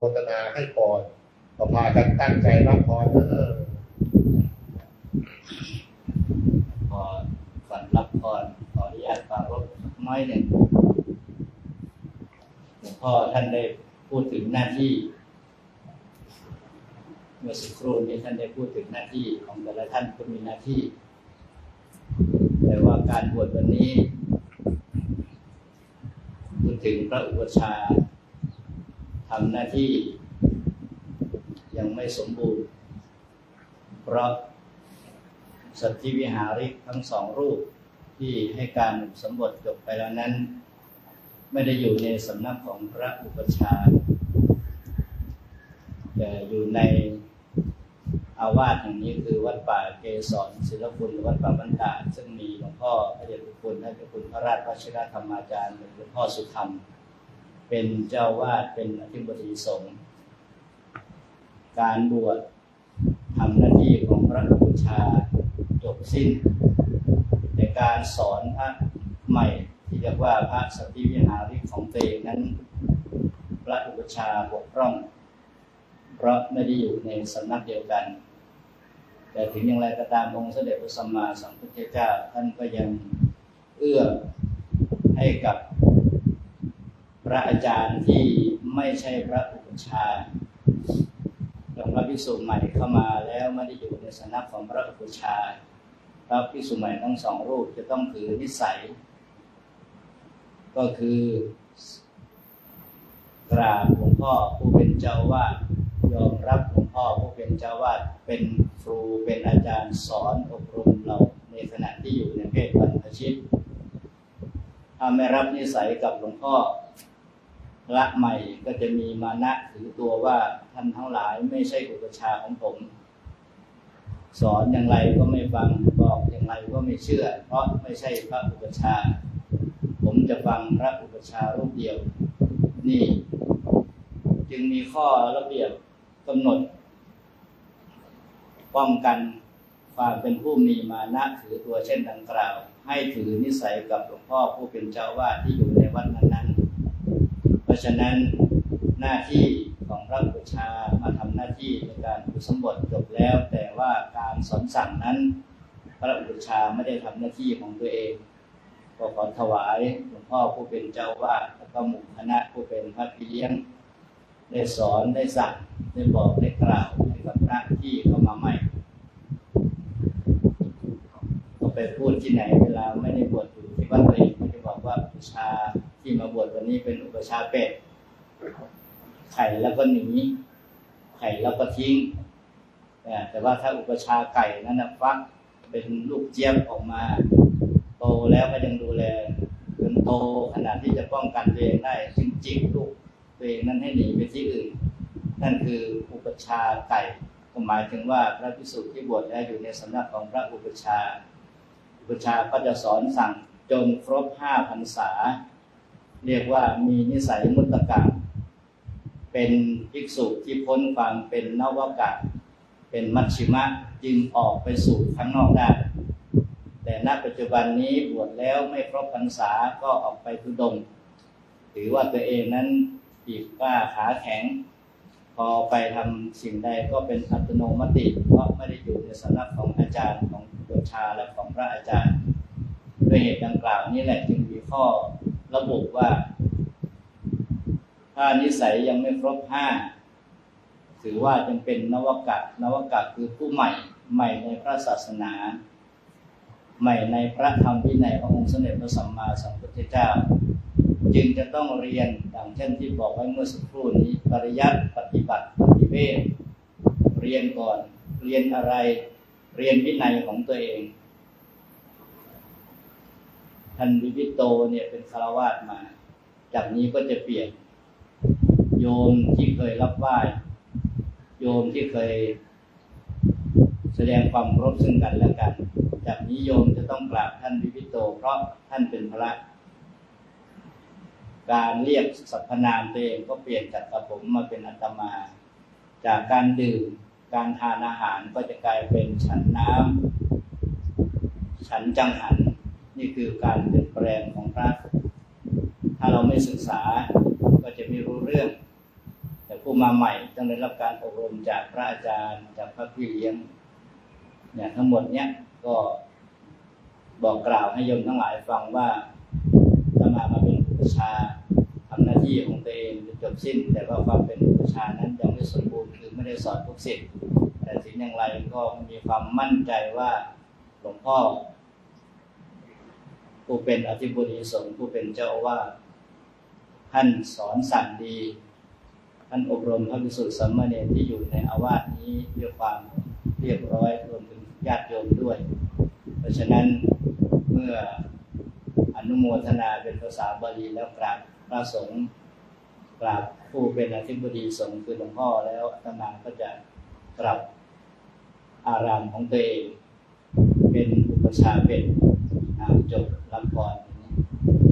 โฆษณาให้พรก็พากันตั้งใจรับพรเออพอก่อนรับพรขออนุญาตปรารบน้อยหนึ่งหลวงพ่อท่านได้พูดถึงหน้าที่ เมื่อสักครู่นี้ท่านได้พูดถึงหน้าที่ของแต่ละท่านก็มีหน้าที่ แต่ว่าการบวชวันนี้พูดถึงพระอุปชา ทำหน้าที่ยังไม่สมบูรณ์ เพราะสัตธิวิหาริกทั้งสองรูปที่ให้การสมบทจบไปแล้วนั้น ไม่ได้อยู่ในสำนักของพระอุปชฌาย์แต่อยู่ในอาวาสแห่งนี้คือวัดป่าเกศรศิลปุลวัดป่าบรรดาซึ่งมีหลวงพ่อพระเดชพระคุณท่านเจ้าคุณพระราชวชิรธรรมาจารย์หลวงพ่อสุธรรม เป็นเจ้าวาดเป็นอธิบดีสงฆ์การบวชทำหน้าที่ของพระอุปชาจบสิ้น ในการสอนพระใหม่ที่เรียกว่าพระสติวิหาริกของเตงนั้น พระอุปชาบกพร่อง เพราะไม่ได้อยู่ในสำนักเดียวกัน แต่ถึงอย่างไรก็ตามองค์เสด็จพระสัมมาสัมพุทธเจ้าท่านก็ยังเอื้อให้กับ ระอาจารย์ที่ไม่ใช่พระอุปชฌาย์พระภิกษุใหม่เข้ามาแล้วไม่ได้อยู่ในสำนักของพระอุปชฌาย์พระภิกษุใหม่ทั้งสองรูปจะต้องถือนิสัย ก็คือกราบหลวงพ่อผู้เป็นเจ้าวาดยอมรับหลวงพ่อผู้เป็นเจ้าวาดเป็นครูเป็นอาจารย์สอนอบรมเราในขณะที่อยู่ในเพศบรรพชิตถ้าไม่รับนิสัยกับหลวงพ่อ ละใหม่ก็จะมีมานะถือตัวว่าท่านทั้งหลายไม่ใช่อุปชาของผม สอนอย่างไรก็ไม่ฟังบอกอย่างไรก็ไม่เชื่อ เพราะไม่ใช่พระอุปชา ผมจะฟังพระอุปชารูปเดียว นี่ จึงมีข้อระเบียบกำหนด ป้องกันความเป็นผู้มีมานะถือตัวเช่นดังกล่าว ให้ถือนิสัยกับหลวงพ่อผู้เป็นเจ้าวาดที่อยู่ในวัดนั้นๆ เพราะฉะนั้นหน้าที่ของพระอุชามาทำหน้าที่ในการอุสมบทจบแล้ว แต่ว่าการสอนสั่งนั้น พระอุปชาไม่ได้ทำหน้าที่ของตัวเองก็ขอถวายหลวงพ่อผู้เป็นเจ้าวาดแล้วก็หมู่คณะผู้เป็นพระพี่เลี้ยง ได้สอนได้สั่งได้บอกได้กล่าวให้กับพระที่เข้ามาใหม่ก็ไปพูดที่ไหนเวลาไม่ได้บวชอยู่ที่วัดตัวเองก็จะบอกว่าอุปชา ที่มาบวชวันนี้เป็นอุปชาเป็ดไข่แล้วก็หนีไข่แล้วก็ทิ้งแต่ว่าถ้าอุปชาไก่นั้นนะฟักเป็นลูกเจี๊ยบออกมา โตแล้วก็ยังดูแลจนโตขนาดที่จะป้องกันตัวเองได้จึงจิกลูกตัวเองนั้นให้หนีไปที่อื่น นั่นคืออุปชาไก่ก็หมายถึงว่าพระภิกษุที่บวชแล้วอยู่ในสำนักของพระอุปชา อุปชาก็จะสอนสั่งจนครบห้าพรรษา เรียกว่ามีนิสัยมุตตะเป็นภิกษุที่พ้นความเป็นนวกะเป็นมัชชิมะจึงออกไปสู่ข้างนอกได้ แต่ณปัจจุบันนี้บวชแล้วไม่ครบพรรษาก็ออกไปทุดงถือว่าตัวเองนั้นปีกก้าขาแข็ง พอไปทำสิ่งใดก็เป็นอัตโนมัติ เพราะไม่ได้อยู่ในสำนักของอาจารย์ของโยชาและของพระอาจารย์ด้วยเหตุดังกล่าวนี้แหละจึงมีข้อ ระบุว่า ถ้านิสัยยังไม่ครบห้าถือว่ายังเป็นนวกะนวกะคือผู้ใหม่ ใหม่ในพระศาสนา ใหม่ในพระธรรมวินัยขององค์สมเด็จพระสัมมาสัมพุทธเจ้า จึงจะต้องเรียนอย่างเช่นที่บอกไว้เมื่อสักครู่นี้ปริยัติปฏิบัติปฏิเวทเรียนก่อน เรียนอะไร เรียนวินัยของตัวเอง ท่านวิวิโตเนี่ยเป็นคารวาสมา จากนี้ก็จะเปลี่ยน โยมที่เคยรับไหว้โยมที่เคย แสดงความเคารพซึ่งกันและกัน จากนี้โยมจะต้องกราบท่านวิวิโต เพราะท่านเป็นพระ การเรียกสรรพนามตัวเองก็เปลี่ยนจากกระผมมาเป็นอัตมา จากการดื่มการทานอาหารก็จะกลายเป็นฉันน้ำฉันจังหัน นี่คือการเปลี่ยนแปลงของพระ ถ้าเราไม่ศึกษาก็จะไม่รู้เรื่อง แต่ผู้มาใหม่ต้องได้รับการอบรมจากพระอาจารย์ จากพระพี่เลี้ยงเนี่ยทั้งหมดเนี่ยก็บอกกล่าวให้โยมทั้งหลายฟังว่าถ้ามามาเป็นอุปชาย์ทำหน้าที่ของตัวเองจนจบสิ้น แต่ว่าความเป็นอุปชาย์นั้นยังไม่สมบูรณ์คือไม่ได้สอนทุกสิ่งแต่ถึงอย่างไรก็มีความมั่นใจว่าหลวงพ่อ ผู้เป็นอธิบดีสงฆ์ผู้เป็นเจ้าอาวาสท่านสอนสั่งดี ท่านอบรมพระภิกษุสามเณรที่อยู่ในอาวาสนี้ด้วยความเรียบร้อยรวมถึงญาติโยมด้วย เพราะฉะนั้นเมื่ออนุโมทนาเป็นภาษาบาลีแล้วกราบพระสงฆ์กราบผู้เป็นอธิบดีสงฆ์คือหลวงพ่อแล้วอาตมาก็จะกลับอารามของตัวเอง เป็นอุปชาเป็น จบรับพรอย่างนี้